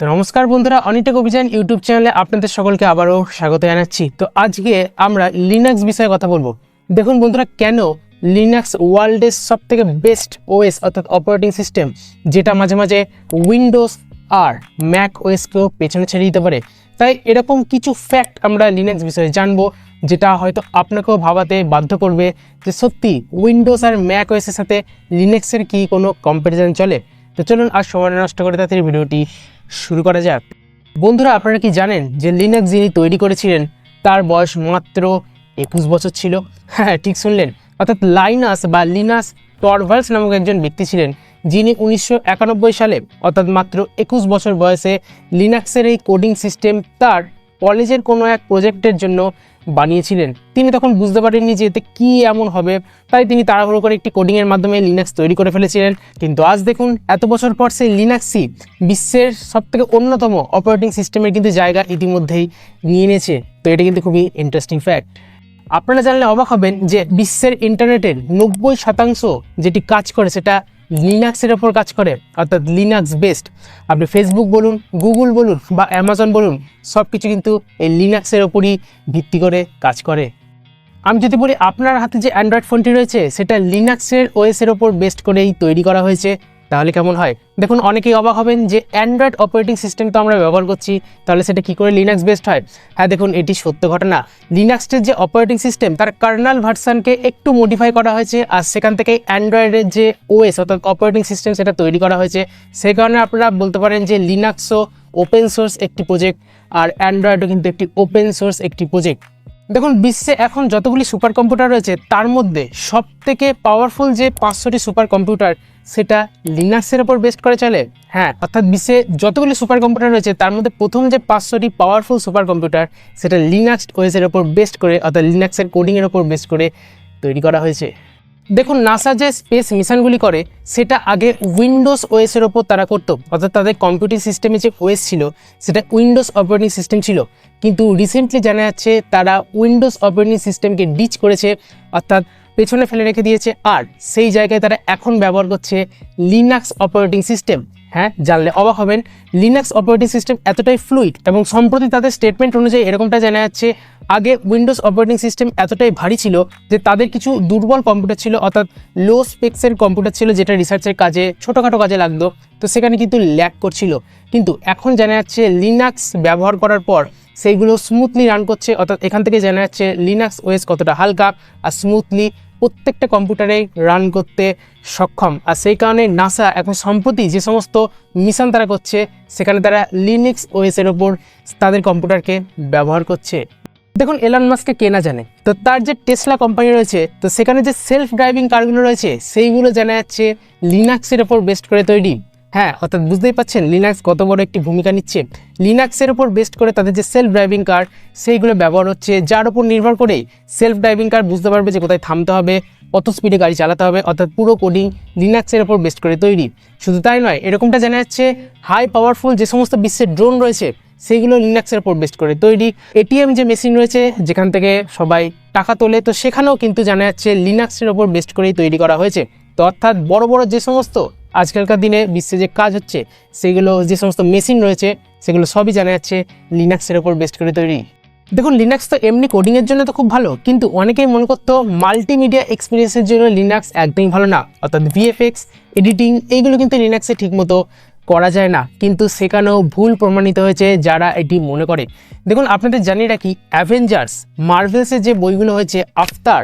তো নমস্কার বন্ধুরা অনিটেক অভিযান ইউটিউব চ্যানেলে আপনাদের সকলকে আবারও স্বাগত জানাচ্ছি। তো আজকে আমরা লিনাক্স বিষয়ে কথা বলব। দেখুন বন্ধুরা, কেন লিনাক্স ওয়ার্ল্ডের সব থেকে বেস্ট ওএস অর্থাৎ অপারেটিং সিস্টেম যেটা মাঝে মাঝে উইন্ডোজ আর ম্যাক ওএসকেও পেছনে ছেড়ে দিতে পারে? তাই এরকম কিছু ফ্যাক্ট আমরা লিনাক্স বিষয়ে জানব, যেটা হয়তো আপনাকেও ভাবাতে বাধ্য করবে যে সত্যি উইন্ডোজ আর ম্যাক ওএসের সাথে লিনাক্সের কি কোনো কম্পারিজন চলে? তো চলুন আর সময় নষ্ট করে তাদের ভিডিওটি শুরু করা যাক। বন্ধুরা, আপনারা কি জানেন যে লিনাক্স যিনি তৈরি করেছিলেন, তার বয়স মাত্র একুশ বছর ছিল? হ্যাঁ ঠিক শুনলেন। অর্থাৎ লাইনাস বা লিনাস টরভালস নামক একজন ব্যক্তি ছিলেন, যিনি উনিশশো একানব্বই সালে, অর্থাৎ মাত্র একুশ বছর বয়সে লিনাক্সের এই কোডিং সিস্টেম তার কলেজের কোনো এক প্রজেক্টের জন্য বানিয়েছিলেন। তিনি তখন বুঝতে পারেননি যে এতে কী এমন হবে। তাই তিনি তাড়াহুড়ো করে একটি কোডিংয়ের মাধ্যমে লিনাক্স তৈরি করে ফেলেছিলেন। কিন্তু আজ দেখুন, এত বছর পর সেই লিনাক্সই বিশ্বের সবথেকে অন্যতম অপারেটিং সিস্টেমের কিন্তু জায়গা ইতিমধ্যেই নিয়ে নিয়েছে। তো এটা কিন্তু খুবই ইন্টারেস্টিং ফ্যাক্ট আপনারা জানলে অবাক হবেন যে বিশ্বের ইন্টারনেটের নব্বই শতাংশ যেটি কাজ করে সেটা লিনাক্সের ওপর কাজ করে, অর্থাৎ লিনাক্স বেস্ট আপনি ফেসবুক বলুন গুগল বলুন বা অ্যামাজন বলুন সব কিছু কিন্তু এই লিনাক্সের ওপরই ভিত্তি করে কাজ করে। আমি যদি বলি, আপনার হাতে যে অ্যান্ড্রয়েড ফোনটি রয়েছে, সেটা লিনাক্সের ওএসের ওপর বেস্ট করেই তৈরি করা হয়েছে। তাহলে কেমন হয়? দেখুন, অনেকেই অবাক হবেন যে অ্যান্ড্রয়েড অপারেটিং সিস্টেম তো আমরা ব্যবহার করছি, তাহলে সেটা কী করে লিনাক্স বেস্ট হয়? হ্যাঁ দেখুন, এটি সত্য ঘটনা। লিনাক্সের যে অপারেটিং সিস্টেম তার কার্নাল ভার্সানকে একটু মডিফাই করা হয়েছে, আর সেখান থেকে অ্যান্ড্রয়েডের যে ওএস অর্থাৎ অপারেটিং সিস্টেম সেটা তৈরি করা হয়েছে। সেই কারণে আপনারা বলতে পারেন যে লিনাক্সও ওপেন সোর্স একটি প্রজেক্ট আর অ্যান্ড্রয়েডও কিন্তু একটি ওপেন সোর্স একটি প্রজেক্ট দেখুন, বিশ্বে এখন যতগুলি সুপার কম্পিউটার রয়েছে, তার মধ্যে সব থেকে পাওয়ারফুল যে পাঁচশোটি সুপার কম্পিউটার সেটা লিনাক্সের ওপর বেস্ট করে চলে। হ্যাঁ। অর্থাৎ বিশ্বে যতগুলি সুপার কম্পিউটার রয়েছে তার মধ্যে প্রথম যে পাঁচশোটি পাওয়ারফুল সুপার কম্পিউটার সেটা লিনাক্স ওয়েসের ওপর বেস্ট করে অর্থাৎ লিনাক্সের কোডিংয়ের ওপর বেস্ট করে তৈরি করা হয়েছে। দেখুন নাসা যে স্পেস মিশনগুলি করে সেটা আগে উইন্ডোজ ওএসের ওপর তারা করতো। অর্থাৎ তাদের কম্পিউটার সিস্টেমে যে ওএস ছিল সেটা উইন্ডোজ অপারেটিং সিস্টেম ছিল। কিন্তু রিসেন্টলি জানা যাচ্ছে তারা উইন্ডোজ অপারেটিং সিস্টেমকে ডিচ করেছে। অর্থাৎ পেছনে ফেলে রেখে দিয়েছে। আর সেই জায়গায় তারা এখন ব্যবহার করছে লিনাক্স অপারেটিং সিস্টেম হ্যাঁ জানলে অবাক হবেন। লিনাক্স অপারেটিং সিস্টেম এতটাই ফ্লুইড এবং সম্প্রতি তাদের স্টেটমেন্ট অনুযায়ী এরকমটা জানা যাচ্ছে, আগে উইন্ডোজ অপারেটিং সিস্টেম এতটাই ভারী ছিল যে তাদের কিছু দুর্বল কম্পিউটার ছিল, অর্থাৎ লো স্পেক্সের কম্পিউটার ছিল, যেটা রিসার্চের কাজে, ছোটোখাটো কাজে লাগতো। তো সেখানে কিন্তু ল্যাক করছিল। কিন্তু এখন জানা যাচ্ছে লিনাক্স ব্যবহার করার পর সেইগুলো স্মুথলি রান করছে, অর্থাৎ এখান থেকে জানা যাচ্ছে লিনাক্স ওয়েস কতটা হালকা আর স্মুথলি প্রত্যেকটা কম্পিউটারে রান করতে সক্ষম। আর সেই কারণে নাসা এখন সম্প্রতি যে সমস্ত মিশন তারা করছে, সেখানে তারা লিনিক্স ওএসের ওপর তাদের কম্পিউটারকে ব্যবহার করছে। দেখুন এলন মাস্ককে কেনা জানে, তো তার যে টেসলা কোম্পানি রয়েছে, তো সেখানে যে সেলফ ড্রাইভিং কারগুলো রয়েছে, সেইগুলো জানা যাচ্ছে লিনাক্সের ওপর বেস্ট করে তৈরি। হ্যাঁ অর্থাৎ বুঝতেই পাচ্ছেন লিনাক্স কত বড় একটি ভূমিকা নিচ্ছে। লিনাক্সের ওপর বেস্ট করে তাদের যে সেলফ ড্রাইভিং কার সেইগুলো ব্যবহার হচ্ছে, যার উপর নির্ভর করেই সেলফ ড্রাইভিং কার বুঝতে পারবে যে কোথায় থামতে হবে, কত স্পিডে গাড়ি চালাতে হবে, অর্থাৎ পুরো কোডিং লিনাক্সের ওপর বেস্ট করে তৈরি। শুধু তাই নয়, এরকমটা জানা যাচ্ছে হাই পাওয়ারফুল যে সমস্ত বিশ্বের ড্রোন রয়েছে, সেইগুলো লিনাক্সের ওপর বেস্ট করে তৈরি। এটিএম যে মেশিন রয়েছে, যেখান থেকে সবাই টাকা তোলে, তো সেখানেও কিন্তু জানা যাচ্ছে লিনাক্সের ওপর বেস্ট করেই তৈরি করা হয়েছে। তো অর্থাৎ বড় বড় যে সমস্ত আজকালকার দিনে বিশ্বে যে কাজ হচ্ছে, সেগুলো যে সমস্ত মেশিন রয়েছে, সেগুলো সবই জানা যাচ্ছে লিনাক্সের ওপর বেস্ট করে তৈরি। দেখুন লিনাক্স তো এমনি কোডিংয়ের জন্য তো খুব ভালো, কিন্তু অনেকেই মনে করতো মাল্টিমিডিয়া এক্সপিরিয়েন্সের জন্য লিনাক্স একদমই ভালো না। অর্থাৎ ভিএফএক্স এডিটিং এইগুলো কিন্তু লিনাক্সে ঠিকমতো করা যায় না। কিন্তু সেখানেও ভুল প্রমাণিত হয়েছে যারা এটি মনে করে। দেখুন, আপনাদের জানিয়ে রাখি অ্যাভেঞ্জার্স মার্ভেলসের যে বইগুলো হয়েছে আফতার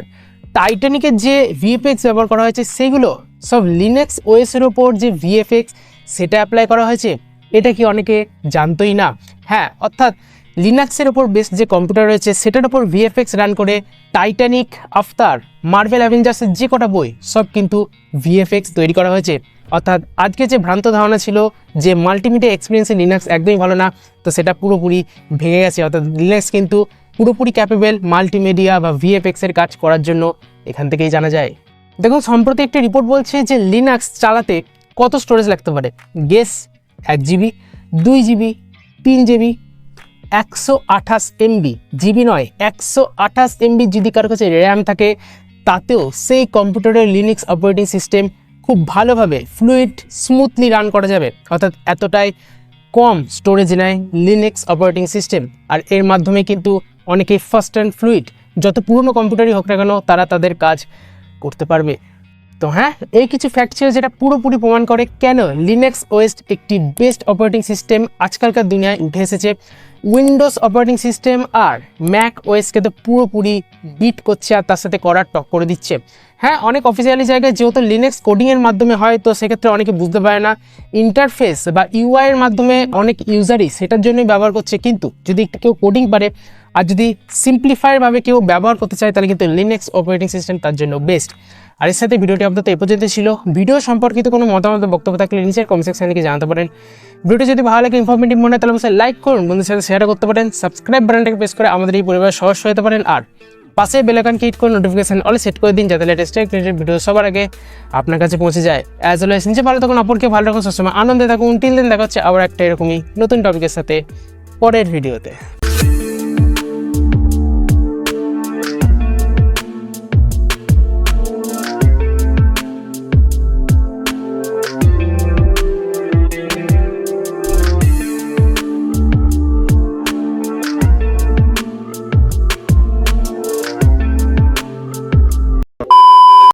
টাইটানিকের যে ভিএফএক্স ব্যবহার করা হয়েছে, সেগুলো সব লিনাক্স ওএসের ওপর যে ভিএফএক্স সেটা অ্যাপ্লাই করা হয়েছে, এটা কি অনেকে জানতোই না? হ্যাঁ অর্থাৎ লিনাক্সের ওপর বেস যে কম্পিউটার রয়েছে, সেটার ওপর ভিএফএক্স রান করে টাইটানিক আফতার মার্বেল অ্যাভেঞ্জার্সের যে কটা বই, সব কিন্তু ভিএফএক্স তৈরি করা হয়েছে। অর্থাৎ আজকে যে ভ্রান্ত ধারণা ছিল যে মাল্টিমিডিয়া এক্সপিরিয়েন্সে লিনাক্স একদমই ভালো না, তো সেটা পুরোপুরি ভেঙে গেছে। অর্থাৎ লিনাক্স কিন্তু পুরোপুরি ক্যাপেবল মাল্টিমিডিয়া বা ভিএফএক্স এর কাজ করার জন্য এখান থেকেই জানা যায়। দেখুন, সম্প্রতি একটি রিপোর্ট বলছে যে লিনাক্স চালাতে কত স্টোরেজ লাগতে পারে? গেস এক জিবি দুই জিবি তিন জিবি একশো আঠাশ এমবি জিবি নয়, একশো আঠাশ এমবি যদি কারও কাছে র্যাম থাকে, তাতেও সেই কম্পিউটারের লিনাক্স অপারেটিং সিস্টেম খুব ভালোভাবে ফ্লুইড স্মুথলি রান করা যাবে। অর্থাৎ এতটাই কম স্টোরেজ নেয় লিনাক্স অপারেটিং সিস্টেম আর এর মাধ্যমে কিন্তু অনেকেই ফাস্ট অ্যান্ড ফ্লুইড যত পুরনো কম্পিউটারই হোক না কেন, তারা তাদের কাজ করতে পারবে। তো হ্যাঁ এই কিছু ফ্যাক্ট ছিল যেটা পুরোপুরি প্রমাণ করে কেন লিনেক্স ওয়েস্ট একটি বেস্ট অপারেটিং সিস্টেম আজকালকার দুনিয়ায় উঠে এসেছে। উইন্ডোজ অপারেটিং সিস্টেম আর ম্যাক ওয়েসকে তো পুরোপুরি বিট করছে আর তার সাথে করার টক করে দিচ্ছে। হ্যাঁ অনেক অফিসিয়ালি জায়গায় যেহেতু লিনেক্স কোডিংয়ের মাধ্যমে হয়, তো সেক্ষেত্রে অনেকে বুঝতে পারে না। ইন্টারফেস বা ইউআই এর মাধ্যমে অনেক ইউজারই সেটার জন্যই ব্যবহার করছে। কিন্তু যদি কেউ কোডিং পারে আর যদি সিম্পলিফায়ারভাবে কেউ ব্যবহার করতে চায়, তাহলে কিন্তু লিনেক্স অপারেটিং সিস্টেম তার জন্য বেস্ট আর এর সাথে ভিডিওটি আপাতত এ পর্যন্ত ছিল। ভিডিও সম্পর্কিত কোনো মতামত বক্তব্য থাকলে নিচের কমেন্ট সেকশন থেকে জানাতে পারেন। ভিডিওটি যদি ভালো লাগে ইনফরমেটিভ মনে হয়, তাহলে অবশ্যই লাইক করুন। বন্ধুদের সাথে শেয়ার করতে পারেন। সাবস্ক্রাইব বাটনটাকে প্রেস করে আমাদের এই পরিবারের সদস্য হতে পারেন। আর পাশে বেলাকান ক্লিক করে নোটিফিকেশন অল সেট করে দিন, যাতে লেটেস্ট রিলেটেড ভিডিও সবার আগে আপনার কাছে পৌঁছে যায়। অ্যাজ ওয়েল নিজে ভালো থাকুন, অপরকে ভালো রাখুন, সবসময় আনন্দে থাকুন। টিল দিন দেখা হচ্ছে আবার একটা এরকমই নতুন টপিকের সাথে পরের ভিডিওতে